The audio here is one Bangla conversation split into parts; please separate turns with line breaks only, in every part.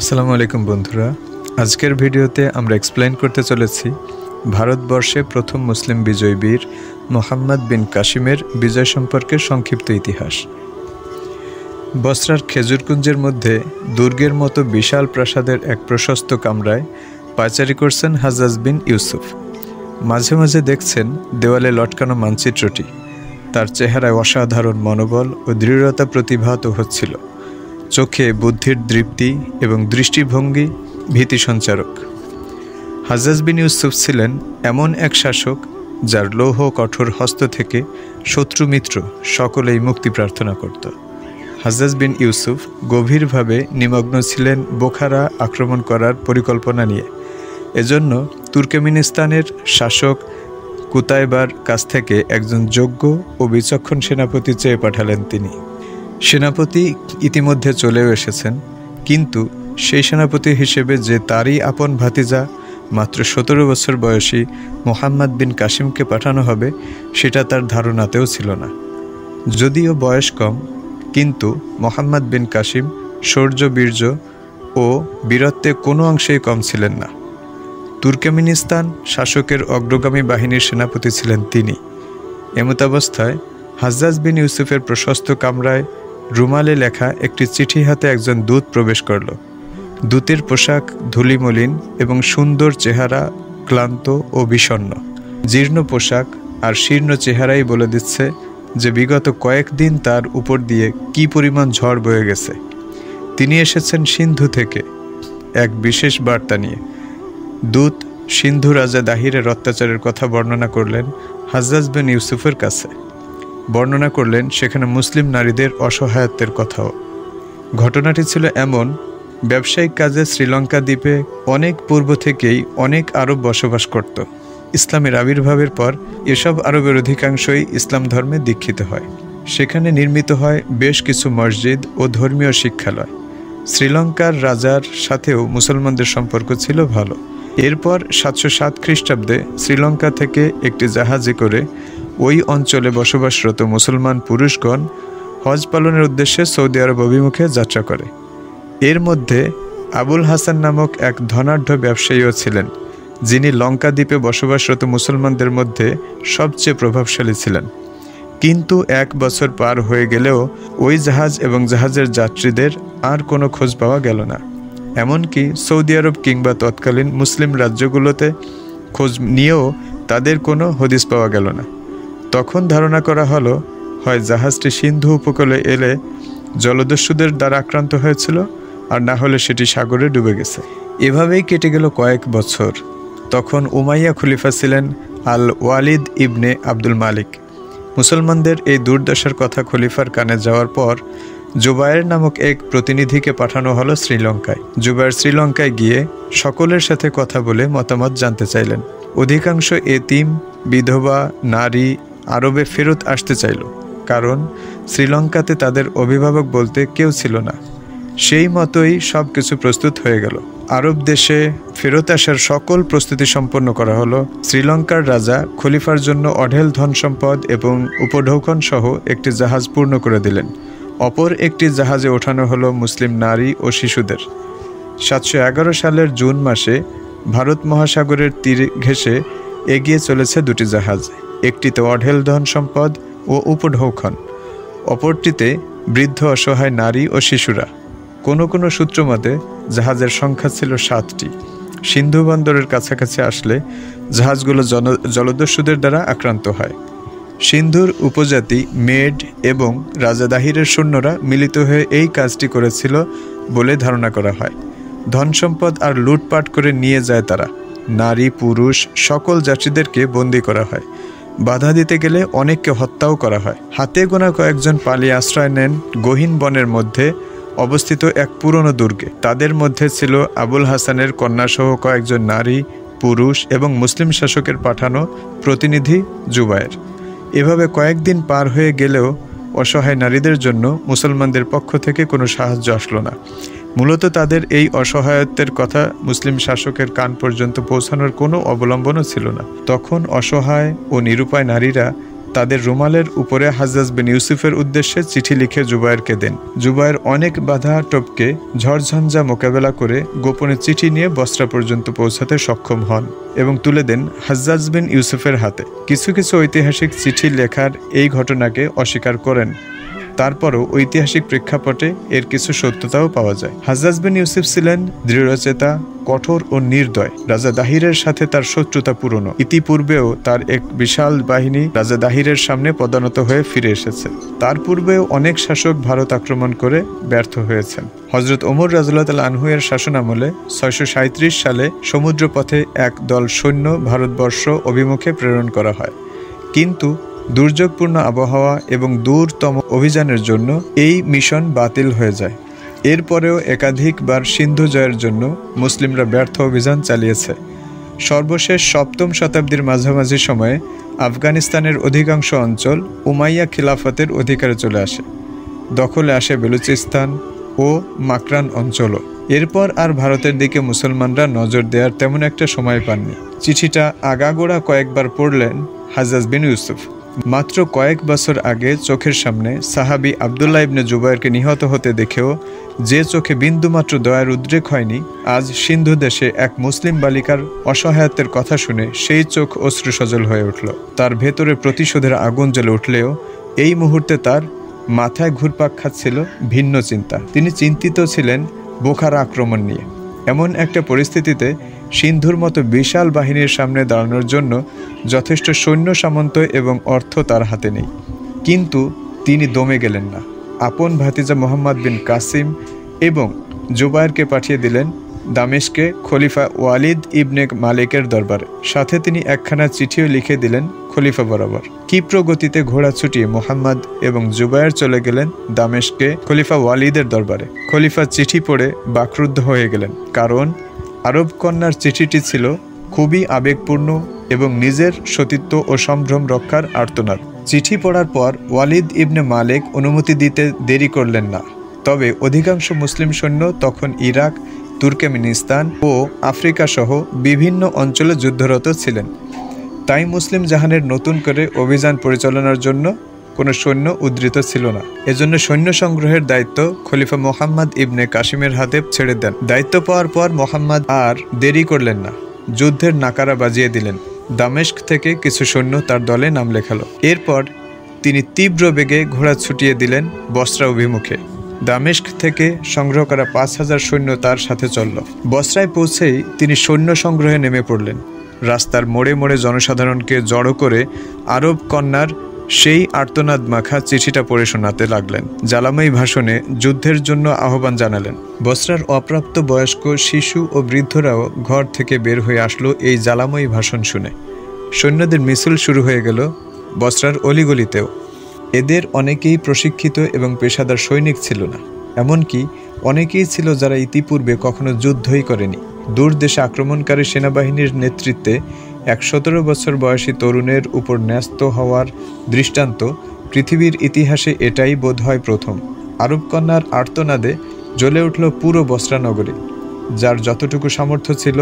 আসসালামু আলাইকুম বন্ধুরা। আজকের ভিডিওতে আমরা এক্সপ্লেন করতে চলেছি ভারতবর্ষে প্রথম মুসলিম বিজয় বীর মোহাম্মদ বিন কাশিমের বিজয় সম্পর্কে সংক্ষিপ্ত ইতিহাস। বসরার খেজুরকুঞ্জের মধ্যে দুর্গের মতো বিশাল প্রাসাদের এক প্রশস্ত কামরায় পাচারি করছেন হাজাজ বিন ইউসুফ। মাঝে মাঝে দেখছেন দেওয়ালে লটকানো মানচিত্রটি। তার চেহারায় অসাধারণ মনোবল ও দৃঢ়তা প্রতিভাত হচ্ছিল। চোখে বুদ্ধির দৃপ্তি এবং দৃষ্টিভঙ্গি ভীতি সঞ্চারক। হাজাজ বিন ইউসুফ ছিলেন এমন এক শাসক যার লৌহ কঠোর হস্ত থেকে শত্রু মিত্র সকলেই মুক্তি প্রার্থনা করত। হাজাজ বিন ইউসুফ গভীরভাবে নিমগ্ন ছিলেন বোখারা আক্রমণ করার পরিকল্পনা নিয়ে। এজন্য তুর্কমেনিস্তানের শাসক কুতাইবার কাছ থেকে একজন যোগ্য ও বিচক্ষণ সেনাপতি চেয়ে পাঠালেন তিনি। সেনাপতি ইতিমধ্যে চলেও এসেছেন, কিন্তু সেই সেনাপতি হিসেবে যে তারই আপন ভাতিজা, মাত্র সতেরো বছর বয়সী মোহাম্মদ বিন কাসিমকে পাঠানো হবে, সেটা তার ধারণাতেও ছিল না। যদিও বয়স কম, কিন্তু মোহাম্মদ বিন কাসিম শৌর্য বীর্য ও বীরত্বে কোনো অংশেই কম ছিলেন না। তুর্কমেনিস্তান শাসকের অগ্রগামী বাহিনীর সেনাপতি ছিলেন তিনি। এমতাবস্থায় হাজ্জাজ বিন ইউসুফের প্রশস্ত কামরায় রুমালে লেখা একটি চিঠি হাতে একজন দূত প্রবেশ করল। দূতের পোশাক ধুলিমলিন এবং সুন্দর চেহারা ক্লান্ত ও বিষণ্ন জীর্ণ পোশাক আর শীর্ণ চেহারাই বলে দিচ্ছে যে বিগত কয়েকদিন তার উপর দিয়ে কি পরিমাণ ঝড় বয়ে গেছে। তিনি এসেছেন সিন্ধু থেকে এক বিশেষ বার্তা নিয়ে। দূত সিন্ধু রাজা দাহিরের অত্যাচারের কথা বর্ণনা করলেন হাজ্জাজ বিন ইউসুফের কাছে। বর্ণনা করলেন, সেখানে মুসলিম নারীদের অসহায়ত্বের কথাও। ঘটনাটি ছিল এমন, ব্যবসায়িক কাজে শ্রীলঙ্কা দ্বীপে অনেক পূর্ব থেকেই অনেক আরব বসবাস করত। ইসলামের আবির্ভাবের পর এসব আরবের অধিকাংশই ইসলাম ধর্মে দীক্ষিত হয়। সেখানে নির্মিত হয় বেশ কিছু মসজিদ ও ধর্মীয় শিক্ষালয়। শ্রীলঙ্কার রাজার সাথেও মুসলমানদের সম্পর্ক ছিল ভালো। এরপর সাতশো সাত খ্রিস্টাব্দে শ্রীলঙ্কা থেকে একটি জাহাজে করে ওই অঞ্চলে বসবাসরত মুসলমান পুরুষগণ হজ পালনের উদ্দেশ্যে সৌদি আরব অভিমুখে যাত্রা করে। এর মধ্যে আবুল হাসান নামক এক ধনাঢ্য ব্যবসায়ীও ছিলেন, যিনি লঙ্কা দ্বীপে বসবাসরত মুসলমানদের মধ্যে সবচেয়ে প্রভাবশালী ছিলেন। কিন্তু এক বছর পার হয়ে গেলেও ওই জাহাজ এবং জাহাজের যাত্রীদের আর কোনো খোঁজ পাওয়া গেল না। এমনকি সৌদি আরব কিংবা তৎকালীন মুসলিম রাজ্যগুলোতে খোঁজ নিয়েও তাদের কোনো হদিস পাওয়া গেল না। তখন ধারণা করা হলো, হয় জাহাজটি সিন্ধু উপকূলে এলে জলদস্যুদের দ্বারা আক্রান্ত হয়েছিল, আর না হলে সেটি সাগরে ডুবে গেছে। এভাবেই কেটে গেল কয়েক বছর। তখন উমাইয়া খলিফা ছিলেন আল ওয়ালিদ ইবনে আব্দুল মালিক। মুসলমানদের এই দুর্দশার কথা খলিফার কানে যাওয়ার পর, জুবায়ের নামক এক প্রতিনিধিকে পাঠানো হলো শ্রীলঙ্কায়। জুবায়ের শ্রীলঙ্কায় গিয়ে সকলের সাথে কথা বলে মতামত জানতে চাইলেন। অধিকাংশ এতিম, বিধবা, নারী আরবে ফেরত আসতে চাইল, কারণ শ্রীলঙ্কাতে তাদের অভিভাবক বলতে কেউ ছিল না। সেই মতোই সব কিছু প্রস্তুত হয়ে গেল। আরব দেশে ফেরত আসার সকল প্রস্তুতি সম্পন্ন করা হলো। শ্রীলঙ্কার রাজা খলিফার জন্য অঢেল ধন সম্পদ এবং উপঢৌকন সহ একটি জাহাজ পূর্ণ করে দিলেন। অপর একটি জাহাজে ওঠানো হলো মুসলিম নারী ও শিশুদের। সাতশো এগারো সালের জুন মাসে ভারত মহাসাগরের তীর ঘেঁষে এগিয়ে চলেছে দুটি জাহাজ। একটিতে অঢেল ধন সম্পদ ও উপঢৌখন অপরটিতে বৃদ্ধ অসহায় নারী ও শিশুরা। কোনো কোনো সূত্র মতে জাহাজের সংখ্যা ছিল সাতটি। সিন্ধু বন্দরের কাছাকাছি আসলে জাহাজগুলো জন, জলদস্যুদের দ্বারা আক্রান্ত হয়। সিন্ধুর উপজাতি মেড এবং রাজা দাহিরের সৈন্যরা মিলিত হয়ে এই কাজটি করেছিল বলে ধারণা করা হয়। ধন সম্পদ আর লুটপাট করে নিয়ে যায় তারা। নারী, পুরুষ, সকল যাত্রীদেরকে বন্দি করা হয়। বাধা দিতে গেলে অনেককে হত্যাও করা হয়। হাতে গোনা কয়েকজন পালিয়ে আশ্রয় নেন গহীন বনের মধ্যে অবস্থিত এক পুরনো দুর্গে। তাদের মধ্যে ছিল আবুল হাসানের কন্যাসহ কয়েকজন নারী, পুরুষ এবং মুসলিম শাসকের পাঠানো প্রতিনিধি জুবায়ের। এভাবে কয়েকদিন পার হয়ে গেলেও অসহায় নারীদের জন্য মুসলমানদের পক্ষ থেকে কোনো সাহায্য আসলো না। মূলত তাদের এই অসহায়ত্বের কথা মুসলিম শাসকের কান পর্যন্ত পৌঁছানোর কোনো অবলম্বনও ছিল না। তখন অসহায় ও নিরুপায় নারীরা তাদের রুমালের উপরে হাজাজ বিন ইউসুফের উদ্দেশ্যে চিঠি লিখে জুবায়েরকে দেন। জুবায়ের অনেক বাধা টপকে ঝড়ঝঞ্ঝা মোকাবেলা করে গোপনে চিঠি নিয়ে বস্ত্রা পর্যন্ত পৌঁছাতে সক্ষম হন এবং তুলে দেন হাজ্জাজ বিন ইউসুফের হাতে। কিছু কিছু ঐতিহাসিক চিঠি লেখার এই ঘটনাকে অস্বীকার করেন তারপরও ঐতিহাসিক প্রেক্ষাপটে এর কিছু সত্যতাও পাওয়া যায়। হাজাজ বিন ইউসুফ ছিলেন দৃঢ়চেতা, কঠোর ও নির্দয়। রাজা দাহিরের সাথে তার শত্রুতা পুরনো। ইতিপূর্বেও তার এক বিশাল বাহিনী রাজা দাহিরের সামনে পদানত হয়ে ফিরে এসেছে। তার পূর্বেও অনেক শাসক ভারত আক্রমণ করে ব্যর্থ হয়েছেন। হজরত ওমর রাজুল্লাহ আনহুয়ের শাসনামলে ছয়শো সালে সমুদ্রপথে এক দল সৈন্য ভারতবর্ষ অভিমুখে প্রেরণ করা হয়। কিন্তু দুর্যোগপূর্ণ আবহাওয়া এবং দূরতম অভিযানের জন্য এই মিশন বাতিল হয়ে যায়। এরপরেও একাধিকবার সিন্ধু জয়ের জন্য মুসলিমরা ব্যর্থ অভিযান চালিয়েছে। সর্বশেষ সপ্তম শতাব্দীর মাঝামাঝি সময়ে আফগানিস্তানের অধিকাংশ অঞ্চল উমাইয়া খিলাফতের অধিকারে চলে আসে। দখলে আসে বেলুচিস্তান ও মাকরান অঞ্চলও। এরপর আর ভারতের দিকে মুসলমানরা নজর দেওয়ার তেমন একটা সময় পাননি। চিঠিটা আগাগোড়া কয়েকবার পড়লেন হাজাজ বিন ইউসুফ। মাত্র কয়েক বছর আগে চোখের সামনে সাহাবি আবদুল্লাহ ইবনে জুবাইরকে নিহত হতে দেখেও যে চোখে বিন্দুমাত্র দয়ার উদ্রেক হয়নি, আজ সিন্ধু দেশে এক মুসলিম বালিকার অসহায়ত্বের কথা শুনে সেই চোখ অশ্রু সজল হয়ে উঠল। তার ভেতরে প্রতিশোধের আগুন জ্বলে উঠলেও এই মুহূর্তে তার মাথায় ঘুরপাক খাচ্ছিল ভিন্ন চিন্তা। তিনি চিন্তিত ছিলেন বোখারা আক্রমণ নিয়ে। এমন একটা পরিস্থিতিতে সিন্ধুর মতো বিশাল বাহিনীর সামনে দাঁড়ানোর জন্য যথেষ্ট সৈন্য সামন্ত এবং অর্থ তার হাতে নেই। কিন্তু তিনি দমে গেলেন না। আপন ভাতিজা মোহাম্মদ বিন কাসিম এবং জুবায়েরকে পাঠিয়ে দিলেন দামেশকে খলিফা ওয়ালিদ ইবনে মালিকের দরবারে। সাথে তিনি একখানা চিঠিও লিখে দিলেন খলিফা বরাবর। ক্ষিপ্র গতিতে ঘোড়া ছুটিয়ে মোহাম্মদ এবং জুবায়ের চলে গেলেন দামেশকে খলিফা ওয়ালিদের দরবারে। খলিফা চিঠি পড়ে বাকরুদ্ধ হয়ে গেলেন। কারণ আরব কন্যার চিঠিটি ছিল খুবই আবেগপূর্ণ এবং নিজের সতীত্ব ও সম্ভ্রম রক্ষার আর্তনাদ। চিঠি পড়ার পর ওয়ালিদ ইবনে মালেক অনুমতি দিতে দেরি করলেন না। তবে অধিকাংশ মুসলিম সৈন্য তখন ইরাক, তুর্কমেনিস্তান ও আফ্রিকা সহ বিভিন্ন অঞ্চলে যুদ্ধরত ছিলেন। তাই মুসলিম জাহানের নতুন করে অভিযান পরিচালনার জন্য কোনো সৈন্য উদ্ধৃত ছিল না। এজন্য সৈন্য সংগ্রহের দায়িত্ব খলিফা মোহাম্মদ ইবনে কাশিমের হাতে ছেড়ে দেন। দায়িত্ব পাওয়ার পর মোহাম্মদ আর দেরি করলেন না। যুদ্ধের নাকারা বাজিয়ে দিলেন। দামেস্ক থেকে কিছু সৈন্য তার দলে নাম লেখালো। এরপর তিনি তীব্র বেগে ঘোড়া ছুটিয়ে দিলেন বস্ত্রা অভিমুখে। দামেস্ক থেকে সংগ্রহ করা পাঁচ হাজার সৈন্য তার সাথে চলল। বস্ত্রায় পৌঁছেই তিনি সৈন্য সংগ্রহে নেমে পড়লেন। রাস্তার মোড়ে মোড়ে জনসাধারণকে জড়ো করে আরব কন্যার সেই আর্তনাদ মাখা চিঠিটা পড়ে শোনাতে লাগলেন। জ্বালাময়ী ভাষণে যুদ্ধের জন্য আহ্বান জানালেন। বস্ত্রার অপ্রাপ্ত বয়স্ক শিশু ও বৃদ্ধরাও ঘর থেকে বের হয়ে আসলো এই জ্বালাময়ী ভাষণ শুনে। সৈন্যদের মিছিল শুরু হয়ে গেল বস্ত্রার অলিগলিতেও। এদের অনেকেই প্রশিক্ষিত এবং পেশাদার সৈনিক ছিল না। এমনকি অনেকেই ছিল যারা ইতিপূর্বে কখনো যুদ্ধই করেনি। দূর দেশে আক্রমণকারী সেনাবাহিনীর নেতৃত্বে এক সতেরো বছর বয়সী তরুণের উপর ন্যস্ত হওয়ার দৃষ্টান্ত পৃথিবীর ইতিহাসে এটাই বোধ হয় প্রথম। আরব কন্যার আর্তনাদে জ্বলে উঠল পুরো বস্ত্রানগরী। যার যতটুকু সামর্থ্য ছিল,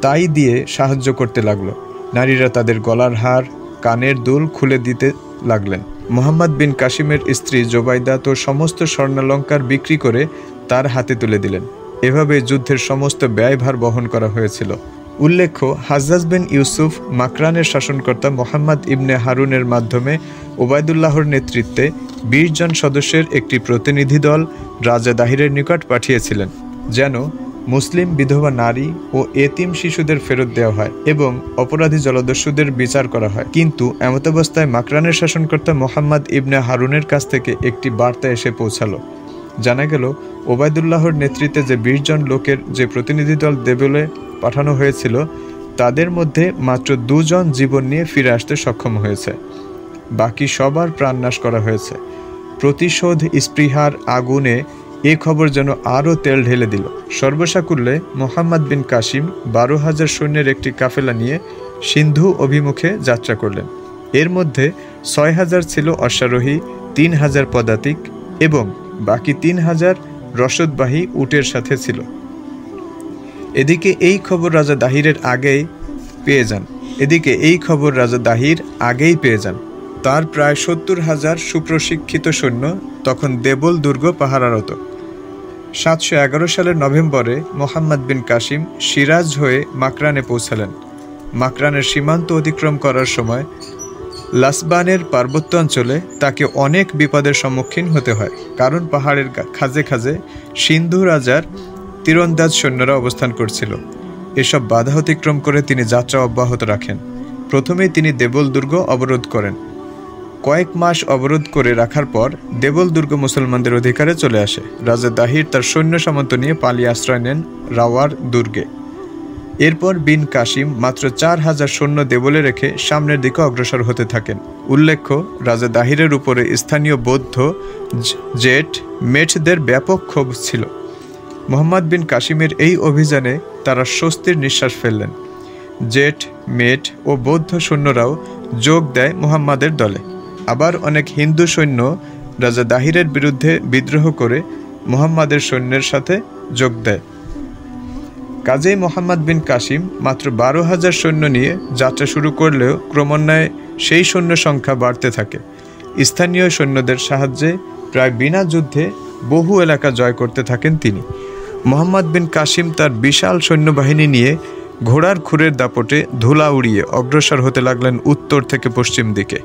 তাই দিয়ে সাহায্য করতে লাগল। নারীরা তাদের গলার হার, কানের দুল খুলে দিতে লাগলেন। মোহাম্মদ বিন কাশিমের স্ত্রী জোবাইদা তো সমস্ত স্বর্ণালঙ্কার বিক্রি করে তার হাতে তুলে দিলেন। এভাবে যুদ্ধের সমস্ত ব্যয়ভার বহন করা হয়েছিল। উল্লেখ্য হাজাজ বিন ইউসুফ মাকরানের শাসনকর্তা মোহাম্মদ ইবনে হারুনের মাধ্যমে ওবায়দুল্লাহর নেতৃত্বে বিশ জন সদস্যের একটি প্রতিনিধি দল রাজা দাহিরের নিকট পাঠিয়েছিলেন, যেন মুসলিম বিধবা নারী ও এতিম শিশুদের ফেরত দেওয়া হয় এবং অপরাধী জলদস্যুদের বিচার করা হয়। কিন্তু এমতাবস্থায় মাকরানের শাসনকর্তা মোহাম্মদ ইবনে হারুনের কাছ থেকে একটি বার্তা এসে পৌঁছালো। জানা গেল, ওবায়দুল্লাহর নেতৃত্বে যে বিশ জন লোকের যে প্রতিনিধি দল দেবলে পাঠানো হয়েছিল, তাদের মধ্যে মাত্র দুজন জীবন নিয়ে ফিরে আসতে সক্ষম হয়েছে। বাকি সবার প্রাণনাশ করা হয়েছে। প্রতিশোধ স্পৃহার আগুনে এ খবর যেন আরও তেল ঢেলে দিল। সর্বসাকুল্যে মোহাম্মদ বিন কাসিম বারো হাজার সৈন্যের একটি কাফেলা নিয়ে সিন্ধু অভিমুখে যাত্রা করলেন। এর মধ্যে ছয় হাজার ছিল অশ্বারোহী, তিন হাজার পদাতিক এবং বাকি তিন হাজার রসদবাহী উটের সাথে ছিল। এদিকে এই খবর রাজা দাহিরের আগেই পেয়ে যান। এদিকে এই খবর রাজা দাহির আগেই পেয়ে যান। তার প্রায় সত্তর হাজার সুপ্রশিক্ষিত সৈন্য তখন দেবল দুর্গ পাহারারত। সাতশো এগারো সালের নভেম্বরে মোহাম্মদ বিন কাসিম সিরাজ হয়ে মাকরানে পৌঁছালেন। মাকরানের সীমান্ত অতিক্রম করার সময় লাসবানের পার্বত্য অঞ্চলে তাকে অনেক বিপদের সম্মুখীন হতে হয়, কারণ পাহাড়ের খাজে খাজে সিন্ধু রাজার তীরন্দাজ সৈন্যরা অবস্থান করছিল। এসব বাধা অতিক্রম করে তিনি যাত্রা অব্যাহত রাখেন। প্রথমেই তিনি দেবল দুর্গ অবরোধ করেন। কয়েক মাস অবরোধ করে রাখার পর দেবল দুর্গ মুসলমানদের অধিকারে চলে আসে। রাজা দাহির তার সৈন্য সামন্ত নিয়ে পালিয়ে আশ্রয় নেন রাওয়ার দুর্গে। এরপর বিন কাসিম মাত্র চার হাজার সৈন্য দেবলে রেখে সামনের দিকে অগ্রসর হতে থাকেন। উল্লেখ্য, রাজা দাহিরের উপরে স্থানীয় বৌদ্ধ জেট মেটদের ব্যাপক ক্ষোভ ছিল। মোহাম্মদ বিন কাসিমের এই অভিযানে তারা স্বস্তির নিঃশ্বাস ফেললেন। জেট মেট ও বৌদ্ধ সৈন্যরাও যোগ দেয় মুহাম্মাদের দলে। আবার অনেক হিন্দু সৈন্য রাজা দাহিরের বিরুদ্ধে বিদ্রোহ করে মুহাম্মাদের সৈন্যের সাথে যোগ দেয়। কাজেই মোহাম্মদ বিন কাসিম মাত্র বারো হাজার সৈন্য নিয়ে যাত্রা শুরু করলেও ক্রমান্বয়ে সেই সৈন্য সংখ্যা বাড়তে থাকে। স্থানীয় সৈন্যদের সাহায্যে প্রায় বিনা যুদ্ধে বহু এলাকা জয় করতে থাকেন তিনি। মোহাম্মদ বিন কাসিম তার বিশাল সৈন্যবাহিনী নিয়ে ঘোড়ার খুরের দাপটে ধুলা উড়িয়ে অগ্রসর হতে লাগলেন উত্তর থেকে পশ্চিম দিকে।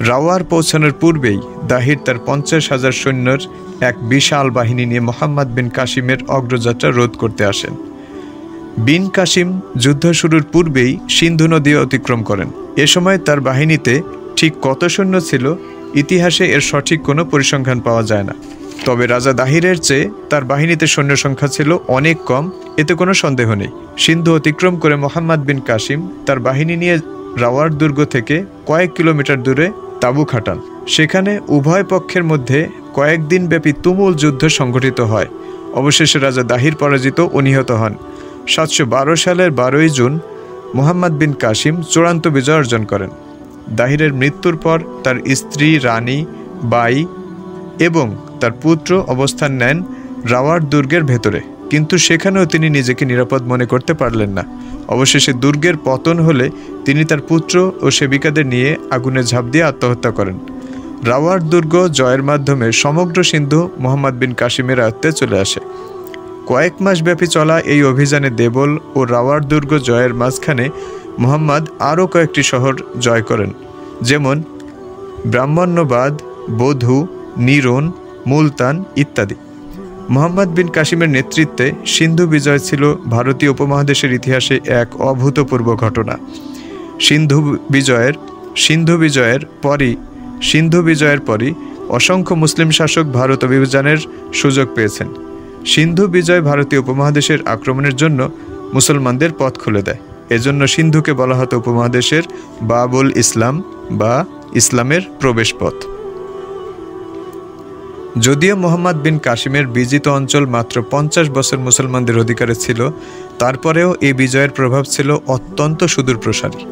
রাওয়ার পৌঁছানোর পূর্বেই দাহির তার পঞ্চাশ হাজার সৈন্যর এক বিশাল বাহিনী নিয়ে মোহাম্মদ বিন কাসিমের অগ্রযাত্রা রোধ করতে আসেন। বিন কাসিম যুদ্ধ শুরুর পূর্বেই সিন্ধু নদী অতিক্রম করেন। এ সময় তার বাহিনীতে ঠিক কত সৈন্য ছিল ইতিহাসে এর সঠিক কোনো পরিসংখ্যান পাওয়া যায় না। তবে রাজা দাহিরের চেয়ে তার বাহিনীতে সৈন্য সংখ্যা ছিল অনেক কম, এতে কোনো সন্দেহ নেই। সিন্ধু অতিক্রম করে মোহাম্মদ বিন কাসিম তার বাহিনী নিয়ে রাওয়ার দুর্গ থেকে কয়েক কিলোমিটার দূরে তাঁবু খাটান। সেখানে উভয় পক্ষের মধ্যে কয়েকদিন ব্যাপী তুমুল যুদ্ধ সংঘটিত হয়। অবশেষে রাজা দাহির পরাজিত ও নিহত হন। সাতশো বারো সালের বারোই জুন মোহাম্মদ বিন কাসিম চূড়ান্ত বিজয় অর্জন করেন। দাহিরের মৃত্যুর পর তার স্ত্রী, রানী, বাই এবং তার পুত্র অবস্থান নেন রাওয়ার দুর্গের ভেতরে। কিন্তু সেখানেও তিনি নিজেকে নিরাপদ মনে করতে পারলেন না। অবশেষে দুর্গের পতন হলে তিনি তার পুত্র ও সেবিকাদের নিয়ে আগুনে ঝাঁপ দিয়ে আত্মহত্যা করেন। রাওয়ার দুর্গ জয়ের মাধ্যমে সমগ্র সিন্ধু মোহাম্মদ বিন কাশিমের আয়ত্তে চলে আসে। কয়েক মাস ব্যাপী চলা এই অভিযানে দেবল ও রাওয়ার দুর্গ জয়ের মাঝখানে মোহাম্মদ আরও কয়েকটি শহর জয় করেন, যেমন ব্রাহ্মণ্যবাদ, বধু, নিরন, মুলতান ইত্যাদি। মোহাম্মদ বিন কাশিমের নেতৃত্বে সিন্ধু বিজয় ছিল ভারতীয় উপমহাদেশের ইতিহাসে এক অভূতপূর্ব ঘটনা। সিন্ধু বিজয়ের সিন্ধু বিজয়ের পরই, সিন্ধু বিজয়ের পরই অসংখ্য মুসলিম শাসক ভারত অভিযানের সুযোগ পেয়েছেন। সিন্ধু বিজয় ভারতীয় উপমহাদেশের আক্রমণের জন্য মুসলমানদের পথ খুলে দেয়। এজন্য সিন্ধুকে বলা হতো উপমহাদেশের বাবুল ইসলাম বা ইসলামের প্রবেশ পথ যদিও মোহাম্মদ বিন কাশিমের বিজিত অঞ্চল মাত্র পঞ্চাশ বছর মুসলমানদের অধিকারে ছিল, তারপরেও এই বিজয়ের প্রভাব ছিল অত্যন্ত সুদূর প্রসারী